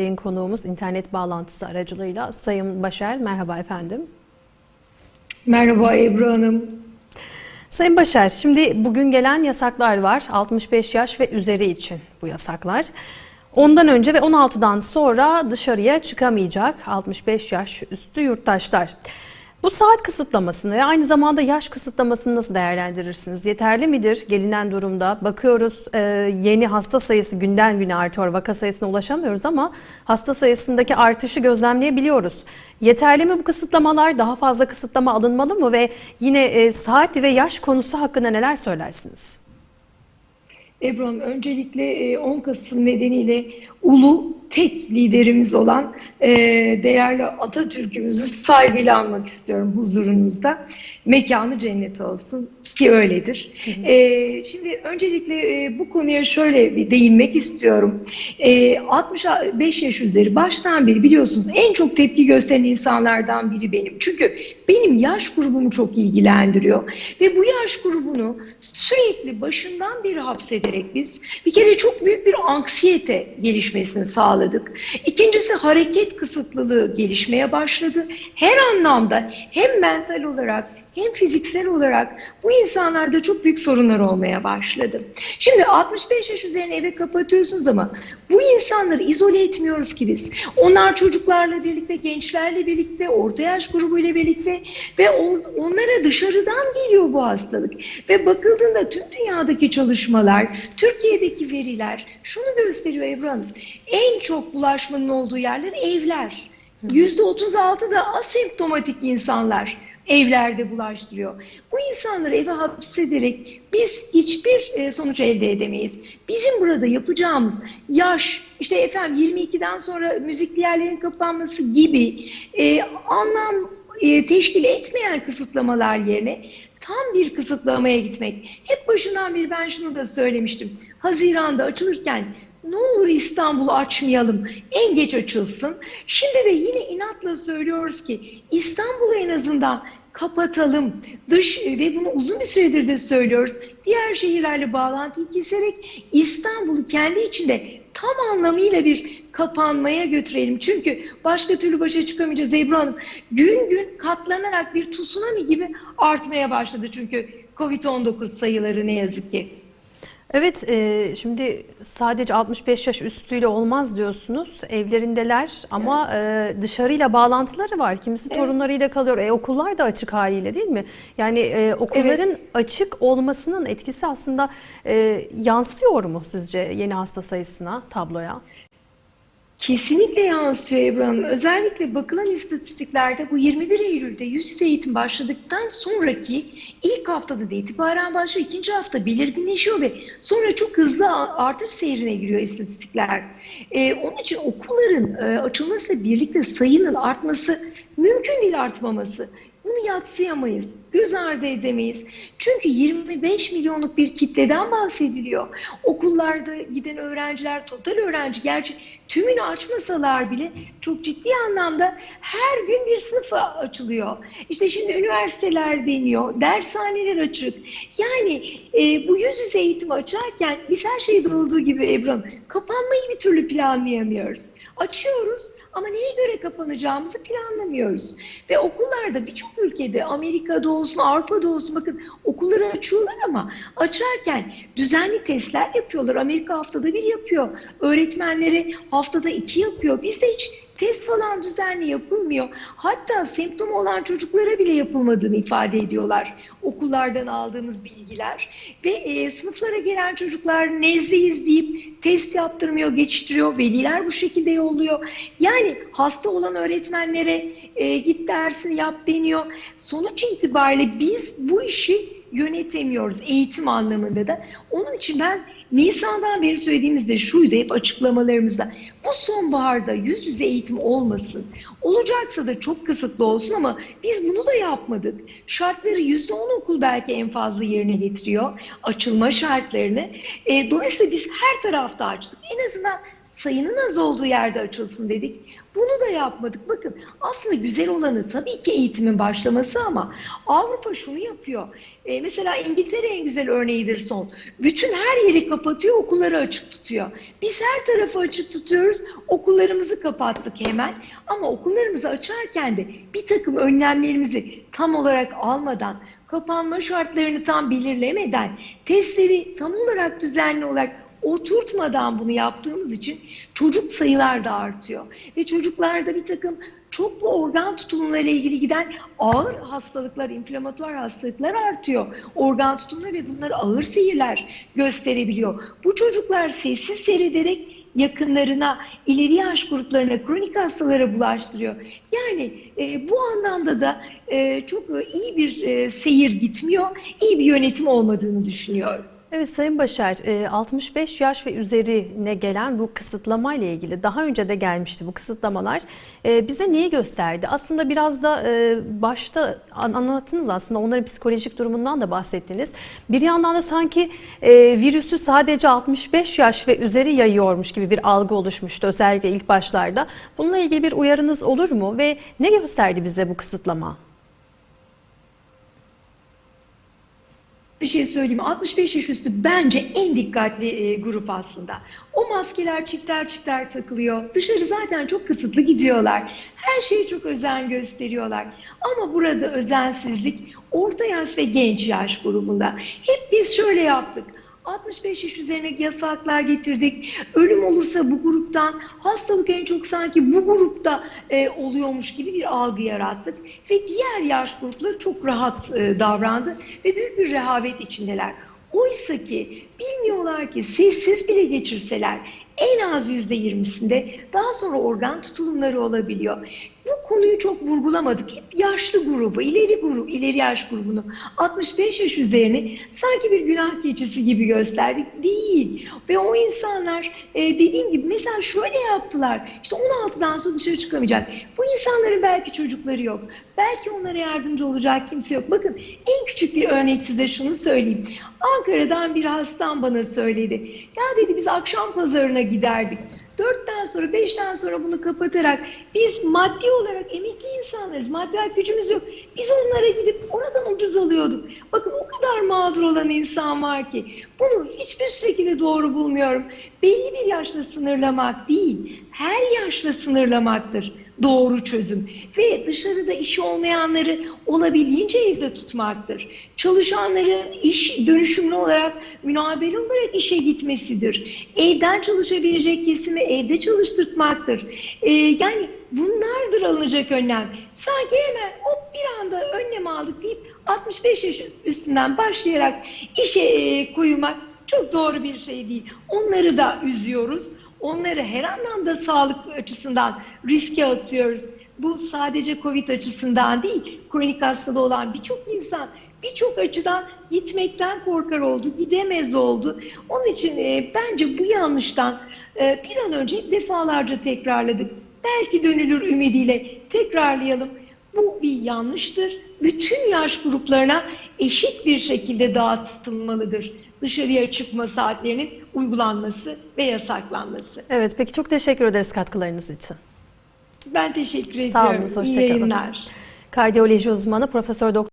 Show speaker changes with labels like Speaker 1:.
Speaker 1: Yayın konuğumuz internet bağlantısı aracılığıyla Sayın Başer. Merhaba efendim.
Speaker 2: Merhaba Ebru Hanım.
Speaker 1: Sayın Başer, şimdi bugün gelen yasaklar var. 65 yaş ve üzeri için bu yasaklar. Ondan önce ve 16'dan sonra dışarıya çıkamayacak 65 yaş üstü yurttaşlar. Bu saat kısıtlamasını ve aynı zamanda yaş kısıtlamasını nasıl değerlendirirsiniz? Yeterli midir gelinen durumda? Bakıyoruz e, yeni hasta sayısı günden güne artıyor. Vaka sayısına ulaşamıyoruz ama hasta sayısındaki artışı gözlemleyebiliyoruz. Yeterli mi bu kısıtlamalar? Daha fazla kısıtlama alınmalı mı? Ve yine e, saat ve yaş konusu hakkında neler söylersiniz?
Speaker 2: Ebru Hanım öncelikle e, 10 Kasım nedeniyle ulu tek liderimiz olan e, değerli Atatürk'ümüzü saygıyla almak istiyorum huzurunuzda. Mekanı cennet olsun ki öyledir. E, şimdi öncelikle e, bu konuya şöyle bir değinmek istiyorum. E, 65 yaş üzeri baştan beri biliyorsunuz en çok tepki gösteren insanlardan biri benim. Çünkü benim yaş grubumu çok ilgilendiriyor ve bu yaş grubunu sürekli başından beri hapsederek biz bir kere çok büyük bir anksiyete gelişmesini sağladık. İkincisi hareket kısıtlılığı gelişmeye başladı. Her anlamda hem mental olarak hem fiziksel olarak bu insanlarda çok büyük sorunlar olmaya başladı. Şimdi 65 yaş üzerine eve kapatıyorsunuz ama bu insanları izole etmiyoruz ki biz. Onlar çocuklarla birlikte, gençlerle birlikte, orta yaş grubuyla birlikte ve onlara dışarıdan geliyor bu hastalık. Ve bakıldığında tüm dünyadaki çalışmalar, Türkiye'deki veriler şunu gösteriyor Ebru. En çok bulaşmanın olduğu yerler evler. %36 da asemptomatik insanlar evlerde bulaştırıyor. Bu insanları eve hapsederek biz hiçbir e, sonuç elde edemeyiz. Bizim burada yapacağımız yaş, işte efendim 22'den sonra müzikli yerlerin kapanması gibi e, anlam e, teşkil etmeyen kısıtlamalar yerine tam bir kısıtlamaya gitmek. Hep başından beri ben şunu da söylemiştim. Haziran'da açılırken ne olur İstanbul'u açmayalım. En geç açılsın. Şimdi de yine inatla söylüyoruz ki İstanbul'u en azından kapatalım. Dış ve bunu uzun bir süredir de söylüyoruz. Diğer şehirlerle bağlantıyı keserek İstanbul'u kendi içinde tam anlamıyla bir kapanmaya götürelim. Çünkü başka türlü başa çıkamayacağız Ebru Hanım. Gün gün katlanarak bir tsunami gibi artmaya başladı çünkü Covid-19 sayıları ne yazık ki.
Speaker 1: Evet, e, şimdi sadece 65 yaş üstüyle olmaz diyorsunuz. Evlerindeler ama e, dışarıyla bağlantıları var. Kimisi
Speaker 2: Evet.
Speaker 1: torunlarıyla kalıyor. E, okullar da açık haliyle değil mi? Yani e, okulların
Speaker 2: Evet.
Speaker 1: açık olmasının etkisi aslında e, yansıyor mu sizce yeni hasta sayısına, tabloya?
Speaker 2: Kesinlikle yansıyor Ebru. Özellikle bakılan istatistiklerde bu 21 Eylül'de yüz yüze eğitim başladıktan sonraki ilk haftada da itibaren başlıyor. ikinci hafta belirginleşiyor ve sonra çok hızlı artış seyrine giriyor istatistikler. Ee, onun için okulların e, açılmasıyla birlikte sayının artması mümkün değil artmaması. Bunu yatsıyamayız, göz ardı edemeyiz. Çünkü 25 milyonluk bir kitleden bahsediliyor. Okullarda giden öğrenciler, total öğrenci, gerçi tümünü açmasalar bile çok ciddi anlamda her gün bir sınıf açılıyor. İşte şimdi üniversiteler deniyor, dershaneler açık. Yani e, bu yüz yüze eğitim açarken biz her şeyde olduğu gibi Ebru kapanmayı bir türlü planlayamıyoruz. Açıyoruz ama neye kapanacağımızı planlamıyoruz. Ve okullarda birçok ülkede Amerika'da olsun Avrupa'da olsun bakın okulları açıyorlar ama açarken düzenli testler yapıyorlar. Amerika haftada bir yapıyor. Öğretmenleri haftada iki yapıyor. Bizde hiç test falan düzenli yapılmıyor. Hatta semptomu olan çocuklara bile yapılmadığını ifade ediyorlar. Okullardan aldığımız bilgiler. Ve e, sınıflara gelen çocuklar nezleyiz deyip test yaptırmıyor, geçiştiriyor. Veliler bu şekilde yolluyor. Yani hasta olan öğretmenlere e, git dersini yap deniyor. Sonuç itibariyle biz bu işi yönetemiyoruz eğitim anlamında da. Onun için ben Nisan'dan beri söylediğimiz de şuydu hep açıklamalarımızda. Bu sonbaharda yüz yüze eğitim olmasın. Olacaksa da çok kısıtlı olsun ama biz bunu da yapmadık. Şartları yüzde on okul belki en fazla yerine getiriyor. Açılma şartlarını. E, dolayısıyla biz her tarafta açtık. En azından sayının az olduğu yerde açılsın dedik. Bunu da yapmadık. Bakın aslında güzel olanı tabii ki eğitimin başlaması ama Avrupa şunu yapıyor. E, mesela İngiltere en güzel örneğidir son. Bütün her yeri kapatıyor, okulları açık tutuyor. Biz her tarafı açık tutuyoruz, okullarımızı kapattık hemen. Ama okullarımızı açarken de bir takım önlemlerimizi tam olarak almadan, kapanma şartlarını tam belirlemeden, testleri tam olarak düzenli olarak oturtmadan bunu yaptığımız için çocuk sayılar da artıyor. Ve çocuklarda bir takım çoklu organ tutumları ile ilgili giden ağır hastalıklar, inflamatuar hastalıklar artıyor. Organ tutumları ve bunlar ağır seyirler gösterebiliyor. Bu çocuklar sessiz seyrederek yakınlarına, ileri yaş gruplarına, kronik hastalara bulaştırıyor. Yani e, bu anlamda da e, çok iyi bir e, seyir gitmiyor, iyi bir yönetim olmadığını düşünüyorum.
Speaker 1: Evet Sayın Başar, e, 65 yaş ve üzerine gelen bu kısıtlama ile ilgili daha önce de gelmişti bu kısıtlamalar. E, Bize neyi gösterdi? Aslında biraz da e, başta an- anlattınız aslında onların psikolojik durumundan da bahsettiniz. Bir yandan da sanki e, virüsü sadece 65 yaş ve üzeri yayıyormuş gibi bir algı oluşmuştu özellikle ilk başlarda. Bununla ilgili bir uyarınız olur mu ve ne gösterdi bize bu kısıtlama?
Speaker 2: Bir şey söyleyeyim. 65 yaş üstü bence en dikkatli e, grup aslında. O maskeler çifter çifter takılıyor. Dışarı zaten çok kısıtlı gidiyorlar. Her şeye çok özen gösteriyorlar. Ama burada özensizlik orta yaş ve genç yaş grubunda. Hep biz şöyle yaptık. 65 yaş üzerine yasaklar getirdik. Ölüm olursa bu gruptan, hastalık en çok sanki bu grupta e, oluyormuş gibi bir algı yarattık. Ve diğer yaş grupları çok rahat e, davrandı ve büyük bir rehavet içindeler. Oysa ki bilmiyorlar ki sessiz bile geçirseler en az yüzde yirmisinde daha sonra organ tutulumları olabiliyor. Bu konuyu çok vurgulamadık. Hep yaşlı grubu, ileri grup, ileri yaş grubunu 65 yaş üzerini sanki bir günah keçisi gibi gösterdik. Değil. Ve o insanlar e, dediğim gibi mesela şöyle yaptılar. İşte 16'dan sonra dışarı çıkamayacak. Bu insanların belki çocukları yok. Belki onlara yardımcı olacak kimse yok. Bakın en küçük bir örnek size şunu söyleyeyim. Ankara'dan bir hastam bana söyledi. Ya dedi biz akşam pazarına giderdik. Dörtten sonra, beşten sonra bunu kapatarak biz maddi olarak emekli insanlarız. Maddi gücümüz yok. Biz onlara gidip oradan ucuz alıyorduk. Bakın o kadar mağdur olan insan var ki. Bunu hiçbir şekilde doğru bulmuyorum. Belli bir yaşla sınırlamak değil, her yaşla sınırlamaktır doğru çözüm. Ve dışarıda işi olmayanları olabildiğince evde tutmaktır. Çalışanların iş dönüşümlü olarak, münabele olarak işe gitmesidir. Evden çalışabilecek kesimi evde çalıştırtmaktır. Ee, yani bunlardır alınacak önlem. Sanki hemen hop bir anda önlem aldık deyip 65 yaş üstünden başlayarak işe e, koyulmak çok doğru bir şey değil. Onları da üzüyoruz. Onları her anlamda sağlık açısından riske atıyoruz. Bu sadece Covid açısından değil, kronik hastalığı olan birçok insan birçok açıdan gitmekten korkar oldu, gidemez oldu. Onun için e, bence bu yanlıştan e, bir an önce defalarca tekrarladık. Belki dönülür ümidiyle tekrarlayalım. Bu bir yanlıştır. Bütün yaş gruplarına eşit bir şekilde dağıtılmalıdır. Dışarıya çıkma saatlerinin uygulanması ve yasaklanması.
Speaker 1: Evet peki çok teşekkür ederiz katkılarınız için.
Speaker 2: Ben teşekkür
Speaker 1: Sağ olun,
Speaker 2: ediyorum. İyi yayınlar.
Speaker 1: Kardiyoloji uzmanı Profesör Doktor